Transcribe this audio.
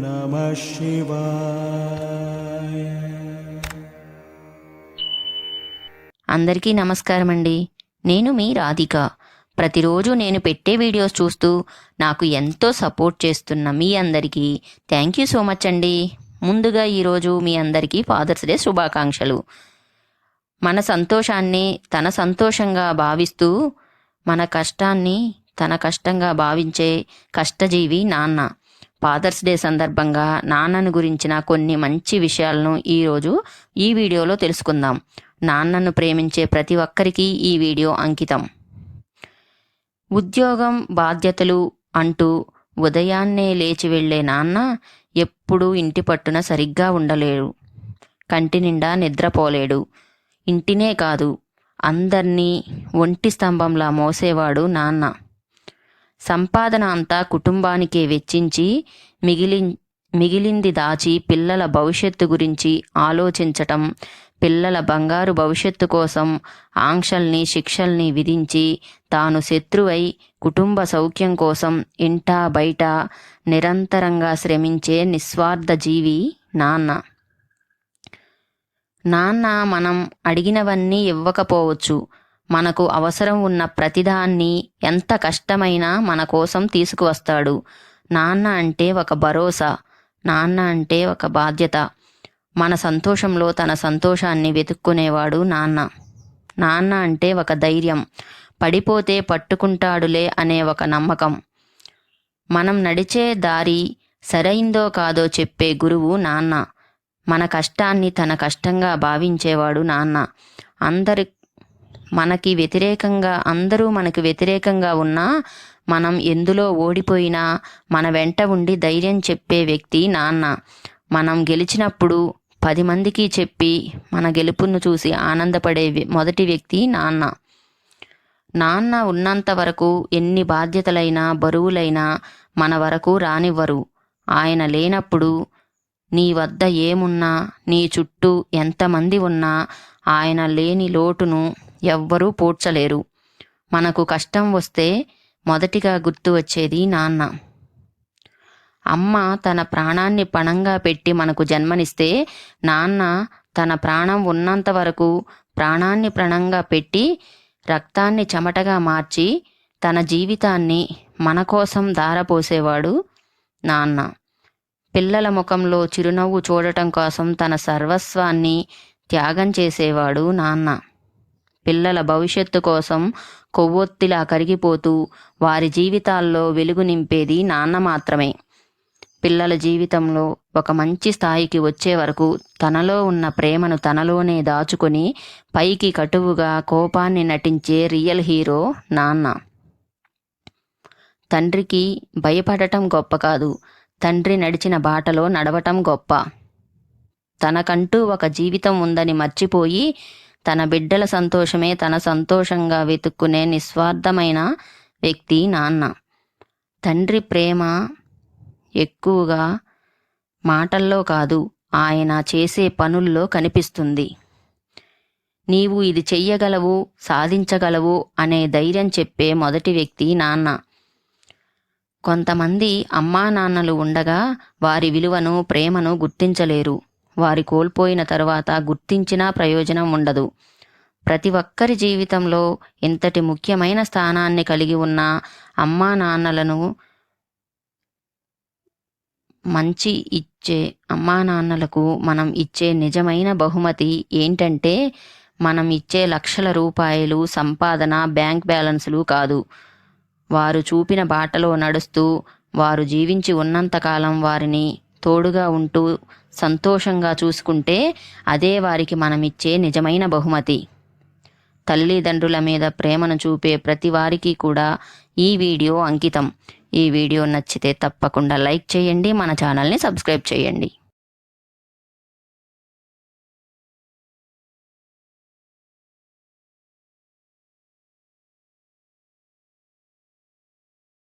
నమ శివాయ అందరికీ నమస్కారం అండి నేను మీ రాధిక. ప్రతిరోజు నేను పెట్టే వీడియోస్ చూస్తూ నాకు ఎంతో సపోర్ట్ చేస్తున్న మీ అందరికీ థ్యాంక్ యూ సో మచ్ అండి. ముందుగా ఈరోజు మీ అందరికీ ఫాదర్స్ డే శుభాకాంక్షలు. మన సంతోషాన్ని తన సంతోషంగా భావిస్తూ మన కష్టాన్ని తన కష్టంగా భావించే కష్టజీవి నాన్న. ఫాదర్స్ డే సందర్భంగా నాన్నను గురించిన కొన్ని మంచి విషయాలను ఈరోజు ఈ వీడియోలో తెలుసుకుందాం. నాన్నను ప్రేమించే ప్రతి ఒక్కరికి ఈ వీడియో అంకితం. ఉద్యోగం బాధ్యతలు అంటూ ఉదయాన్నే లేచి వెళ్ళే నాన్న ఎప్పుడూ ఇంటి పట్టున సరిగ్గా ఉండలేడు. కంటి నిండా నిద్రపోలేడు. ఇంటినే కాదు అందర్నీ ఒంటి స్తంభంలా మోసేవాడు నాన్న. సంపాదన అంతా కుటుంబానికే వెచ్చించి మిగిలి మిగిలింది దాచి పిల్లల భవిష్యత్తు గురించి ఆలోచించటం పిల్లల బంగారు భవిష్యత్తు కోసం ఆంక్షల్ని శిక్షల్ని విధించి తాను శత్రువై కుటుంబ సౌఖ్యం కోసం ఇంటా బయట నిరంతరంగా శ్రమించే నిస్వార్థ జీవి నాన్న. నాన్న మనం అడిగినవన్నీ ఇవ్వకపోవచ్చు. మనకు అవసరం ఉన్న ప్రతిదాన్ని ఎంత కష్టమైనా మన కోసం తీసుకువస్తాడు. నాన్న అంటే ఒక భరోసా నాన్న అంటే ఒక బాధ్యత. మన సంతోషంలో తన సంతోషాన్ని వెతుక్కునేవాడు నాన్న. నాన్న అంటే ఒక ధైర్యం పడిపోతే పట్టుకుంటాడులే అనే ఒక నమ్మకం. మనం నడిచే దారి సరైందో కాదో చెప్పే గురువు నాన్న. మన కష్టాన్ని తన కష్టంగా భావించేవాడు నాన్న. అందరి మనకి వ్యతిరేకంగా అందరూ మనకు వ్యతిరేకంగా ఉన్నా మనం ఎందులో ఓడిపోయినా మన వెంట ఉండి ధైర్యం చెప్పే వ్యక్తి నాన్న. మనం గెలిచినప్పుడు పది మందికి చెప్పి మన గెలుపును చూసి ఆనందపడే మొదటి వ్యక్తి నాన్న. నాన్న ఉన్నంత వరకు ఎన్ని బాధ్యతలైనా బరువులైనా మన వరకు రానివ్వరు. ఆయన లేనప్పుడు నీ వద్ద ఏమున్నా నీ చుట్టూ ఎంతమంది ఉన్నా ఆయన లేని లోటును ఎవ్వరూ పూడ్చలేరు. మనకు కష్టం వస్తే మొదటిగా గుర్తు వచ్చేది నాన్న. అమ్మ తన ప్రాణాన్ని పణంగా పెట్టి మనకు జన్మనిస్తే నాన్న తన ప్రాణం ఉన్నంత వరకు ప్రాణాన్ని ప్రణంగా పెట్టి రక్తాన్ని చెమటగా మార్చి తన జీవితాన్ని మన కోసం దారపోసేవాడు నాన్న. పిల్లల ముఖంలో చిరునవ్వు చూడటం కోసం తన సర్వస్వాన్ని త్యాగం చేసేవాడు నాన్న. పిల్లల భవిష్యత్తు కోసం కొవ్వొత్తిలా కరిగిపోతూ వారి జీవితాల్లో వెలుగు నింపేది నాన్న మాత్రమే. పిల్లల జీవితంలో ఒక మంచి స్థాయికి వచ్చే వరకు తనలో ఉన్న ప్రేమను తనలోనే దాచుకొని పైకి కటువుగా కోపాన్ని నటించే రియల్ హీరో నాన్న. తండ్రికి భయపడటం గొప్ప కాదు. తండ్రి నడిచిన బాటలో నడవటం గొప్ప. తనకంటూ ఒక జీవితం ఉందని మర్చిపోయి తన బిడ్డల సంతోషమే తన సంతోషంగా వెతుక్కునే నిస్వార్థమైన వ్యక్తి నాన్న. తండ్రి ప్రేమ ఎక్కువగా మాటల్లో కాదు ఆయన చేసే పనుల్లో కనిపిస్తుంది. నీవు ఇది చెయ్యగలవు సాధించగలవు అనే ధైర్యం చెప్పే మొదటి వ్యక్తి నాన్న. కొంతమంది అమ్మా నాన్నలు ఉండగా వారి విలువను ప్రేమను గుర్తించలేరు. వారి కోల్పోయిన తర్వాత గుర్తించినా ప్రయోజనం ఉండదు. ప్రతి ఒక్కరి జీవితంలో ఇంతటి ముఖ్యమైన స్థానాన్ని కలిగి ఉన్న అమ్మా నాన్నలను మంచి ఇచ్చే అమ్మా నాన్నలకు మనం ఇచ్చే నిజమైన బహుమతి ఏంటంటే మనం ఇచ్చే లక్షల రూపాయలు సంపాదన బ్యాంక్ బ్యాలెన్సులు కాదు. వారు చూపిన బాటలో నడుస్తూ వారు జీవించి ఉన్నంతకాలం వారిని తోడుగా ఉంటూ సంతోషంగా చూసుకుంటే అదే వారికి మనం ఇచ్చే నిజమైన బహుమతి. తల్లిదండ్రుల మీద ప్రేమను చూపే ప్రతి వారికి కూడా ఈ వీడియో అంకితం. ఈ వీడియో నచ్చితే తప్పకుండా లైక్ చేయండి మన ఛానల్ని సబ్స్క్రైబ్ చేయండి.